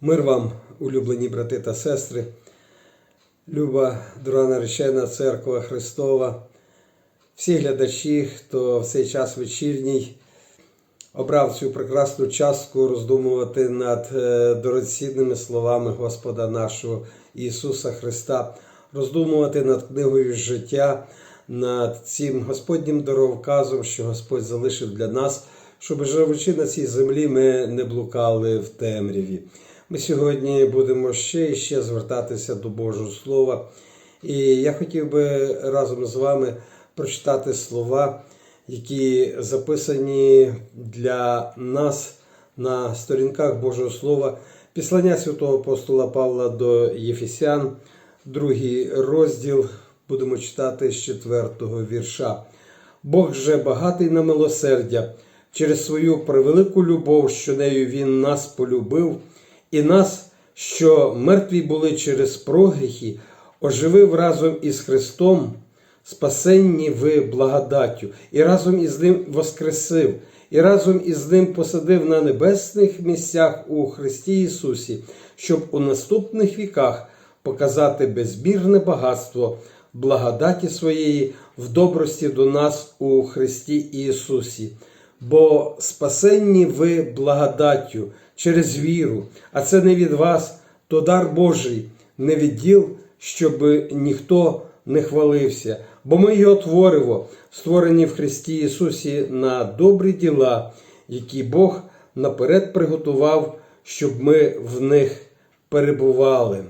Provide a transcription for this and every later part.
Мир вам, улюблені брати та сестри, люба дорога Церква Христова, всі глядачі, хто в цей час вечірній обрав цю прекрасну частку роздумувати над е, дорогоцінними словами Господа нашого Ісуса Христа, роздумувати над книгою життя, над цим Господнім дороговказом, що Господь залишив для нас, щоб живучи на цій землі, ми не блукали в темряві. Ми сьогодні будемо ще і ще звертатися до Божого Слова. І я хотів би разом з вами прочитати слова, які записані для нас на сторінках Божого Слова, післання святого апостола Павла до Єфесян, другий розділ, будемо читати з четвертого вірша. Бог же багатий на милосердя, через свою превелику любов, що нею Він нас полюбив, і нас, що мертві були через прогріхи, оживив разом із Христом, спасенні ви благодаттю, і разом із Ним воскресив, і разом із Ним посадив на небесних місцях у Христі Ісусі, щоб у наступних віках показати безмірне багатство благодаті своєї в добрості до нас у Христі Ісусі. Бо спасенні ви благодаттю через віру, а це не від вас, то дар Божий, не від діл, щоб ніхто не хвалився. Бо ми його твориво, створені в Христі Ісусі на добрі діла, які Бог наперед приготував, щоб ми в них перебували.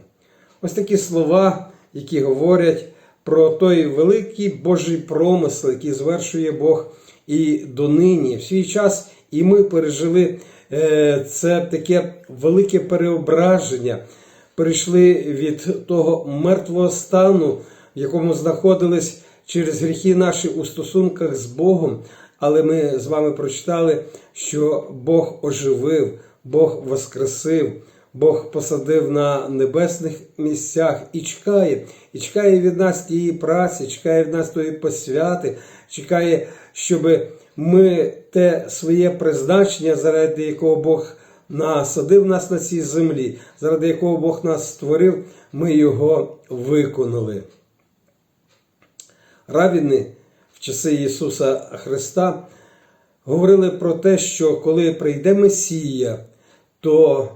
Ось такі слова, які говорять про той великий Божий промисел, який звершує Бог і донині. В свій час і ми пережили е, це таке велике переображення, перейшли від того мертвого стану, в якому знаходились через гріхи наші у стосунках з Богом. Але ми з вами прочитали, що Бог оживив, Бог воскресив. Бог посадив на небесних місцях і чекає, і чекає від нас тієї праці, чекає від нас тої посвяти, чекає, щоб ми те своє призначення, заради якого Бог насадив нас на цій землі, заради якого Бог нас створив, ми його виконали. Равіни в часи Ісуса Христа говорили про те, що коли прийде Месія, то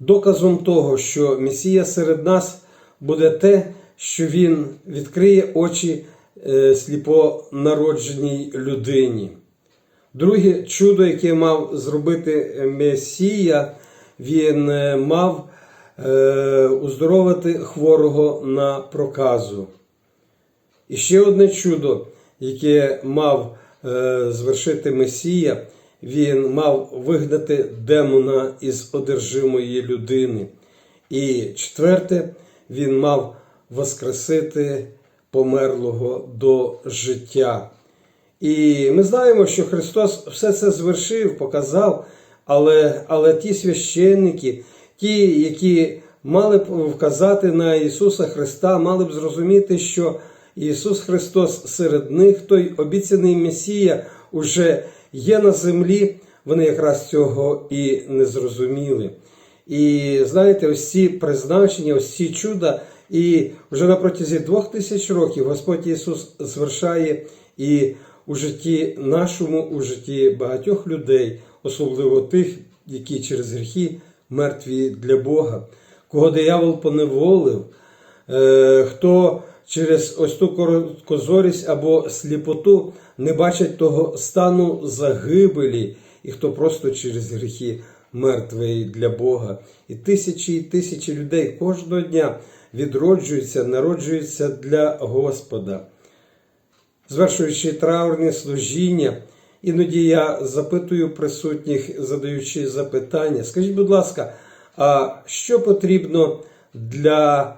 доказом того, що Месія серед нас буде те, що Він відкриє очі сліпонародженій людині. Друге чудо, яке мав зробити Месія, він мав уздоровити хворого на проказу. І ще одне чудо, яке мав звершити Месія, він мав вигнати демона із одержимої людини. І четверте, він мав воскресити померлого до життя. І ми знаємо, що Христос все це звершив, показав, але, але ті священники, ті, які мали б вказати на Ісуса Христа, мали б зрозуміти, що Ісус Христос серед них, той обіцяний Месія, уже є на землі, вони якраз цього і не зрозуміли. І знаєте, ось ці призначення, ось ці чуда, і вже на протязі двох тисяч років Господь Ісус звершає і у житті нашому, у житті багатьох людей, особливо тих, які через гріхи мертві для Бога, кого диявол поневолив, е, хто через ось ту короткозорість або сліпоту не бачать того стану загибелі, і хто просто через гріхи мертвий для Бога. І тисячі і тисячі людей кожного дня відроджуються, народжуються для Господа. Звершуючи траурне служіння, іноді я запитую присутніх, задаючи запитання, скажіть, будь ласка, а що потрібно для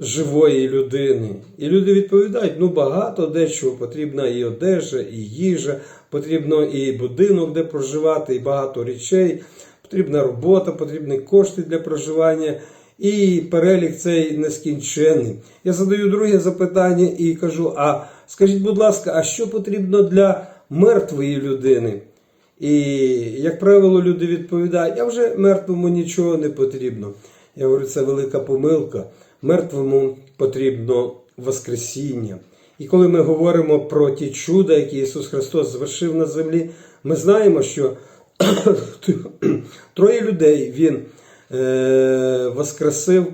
живої людини? І люди відповідають: ну багато дечого потрібна і одежа, і їжа, потрібно і будинок, де проживати, і багато речей, потрібна робота, потрібні кошти для проживання. І перелік цей нескінченний. Я задаю друге запитання і кажу: а скажіть, будь ласка, а що потрібно для мертвої людини? І, як правило, люди відповідають, а вже мертвому нічого не потрібно. Я говорю, це велика помилка. Мертвому потрібно Воскресіння. І коли ми говоримо про ті чуда, які Ісус Христос звершив на землі, ми знаємо, що троє людей Він е, воскресив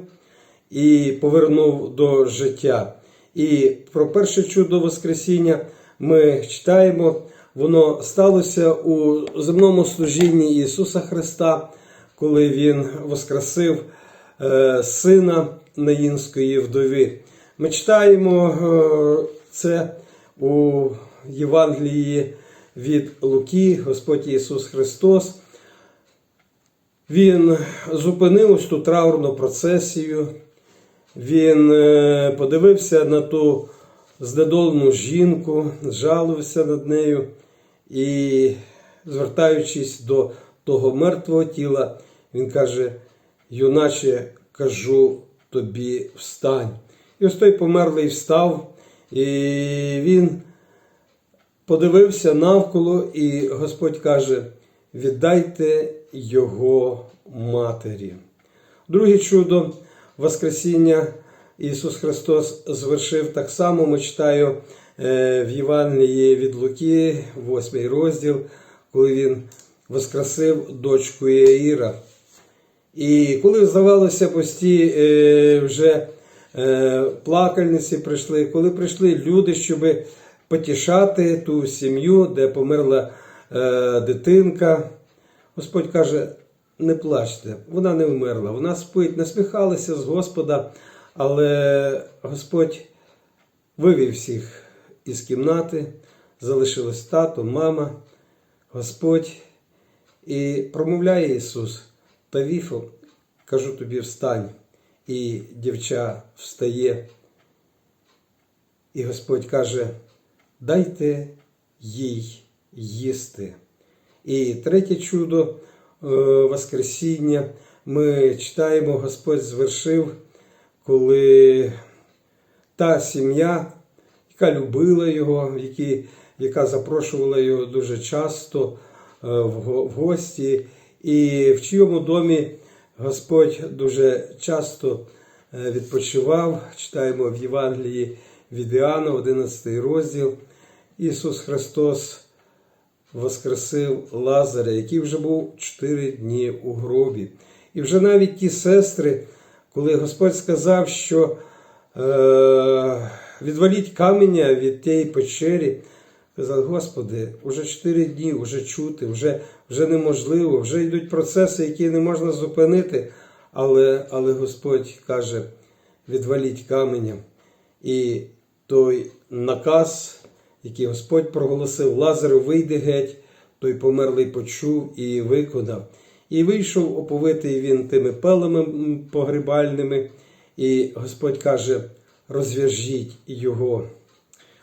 і повернув до життя. І про перше чудо Воскресіння ми читаємо, воно сталося у земному служінні Ісуса Христа, коли Він воскресив е, сина Наїнської вдови. Ми читаємо е, це у Євангелії від Луки, Господь Ісус Христос. Він зупинив ось ту траурну процесію. Він е, подивився на ту знедолену жінку, жалувався над нею і, звертаючись до того мертвого тіла, він каже: юначе кажу тобі встань. І ось той померлий встав, і він подивився навколо, і Господь каже: віддайте його матері. Друге чудо Воскресіння Ісус Христос звершив так само. Ми читаю е, в Євангелії від Луки, 8 розділ, коли Він воскресив дочку Яїра. І коли здавалося, пості е, вже е, плакальниці прийшли, коли прийшли люди, щоб потішати ту сім'ю, де померла е, дитинка, Господь каже: не плачте, вона не вмерла, вона спить, насміхалися з Господа, але Господь вивів всіх із кімнати, залишилось тато, мама, Господь. І промовляє Ісус, Тавіфо, кажу тобі, встань. І дівча встає. І Господь каже, дайте їй їсти. І третє чудо е, Воскресіння ми читаємо, Господь звершив, коли та сім'я, яка любила його, які, яка запрошувала його дуже часто е, в гості, і в чийому домі Господь дуже часто е, відпочивав. Читаємо в Євангелії від Іоанна, 11 розділ. Ісус Христос воскресив Лазаря, який вже був 4 дні у гробі. І вже навіть ті сестри, коли Господь сказав, що е, відваліть каменя від тієї печері, казали, Господи, вже 4 дні, вже чути, вже, вже неможливо, вже йдуть процеси, які не можна зупинити. Але, але Господь каже, відваліть каменя. І той наказ, який Господь проголосив, Лазару вийде геть, той померлий почув і виконав. І вийшов оповитий він тими пелами м, погребальними, і Господь каже: розв'яжіть його.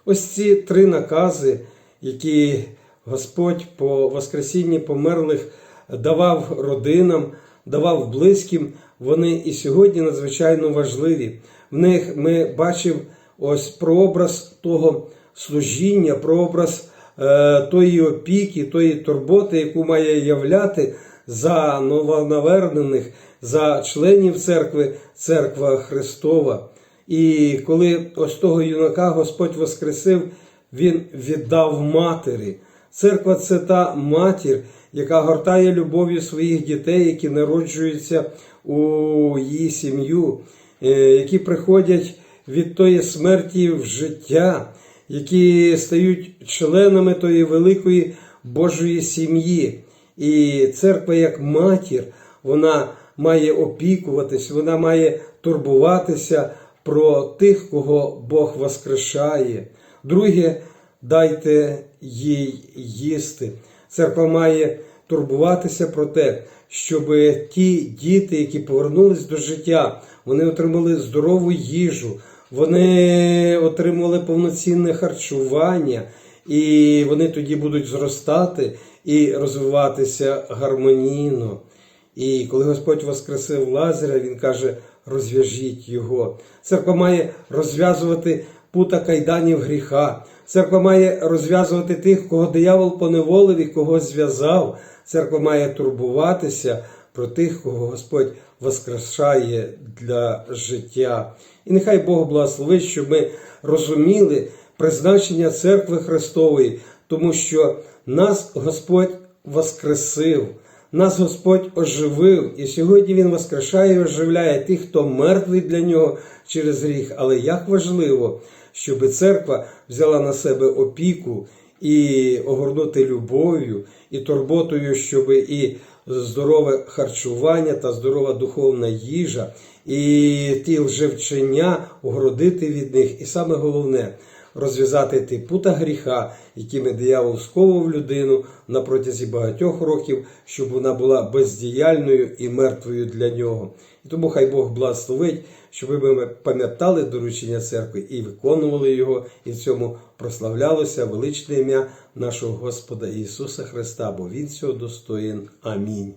Ось ці три накази, які Господь по Воскресінні померлих давав родинам, давав близьким, вони і сьогодні надзвичайно важливі. В них ми бачимо ось прообраз того служіння, прообраз е, тої опіки, тої турботи, яку має являти за новонавернених, за членів церкви, церква Христова. І коли ось того юнака Господь воскресив, він віддав матері. Церква це та матір, яка гортає любов'ю своїх дітей, які народжуються у її сім'ю, е, які приходять від тої смерті в життя, які стають членами тої великої Божої сім'ї. І церква як матір, вона має опікуватись, вона має турбуватися про тих, кого Бог воскрешає. Друге, дайте їй їсти. Церква має турбуватися про те, щоб ті діти, які повернулись до життя, вони отримали здорову їжу, вони отримали повноцінне харчування, і вони тоді будуть зростати і розвиватися гармонійно. І коли Господь воскресив Лазаря, Він каже: розв'яжіть його. Церква має розв'язувати пута кайданів гріха, Церква має розв'язувати тих, кого диявол поневолив і кого зв'язав. Церква має турбуватися про тих, кого Господь воскрешає для життя. І нехай Бог благословить, щоб ми розуміли призначення церкви Христової, тому що нас Господь воскресив. Нас Господь оживив, і сьогодні Він воскрешає і оживляє тих, хто мертвий для нього через гріх. Але як важливо, щоб церква взяла на себе опіку і огорнути любов'ю і турботою, щоб і здорове харчування та здорова духовна їжа, і ті лжевчення огородити від них. І саме головне розв'язати ті пута гріха, якими диявол сковував людину на протязі багатьох років, щоб вона була бездіяльною і мертвою для нього. І тому хай Бог благословить, щоб ми пам'ятали доручення церкви і виконували його, і в цьому прославлялося величне ім'я нашого Господа Ісуса Христа, бо Він цього достоїн. Амінь.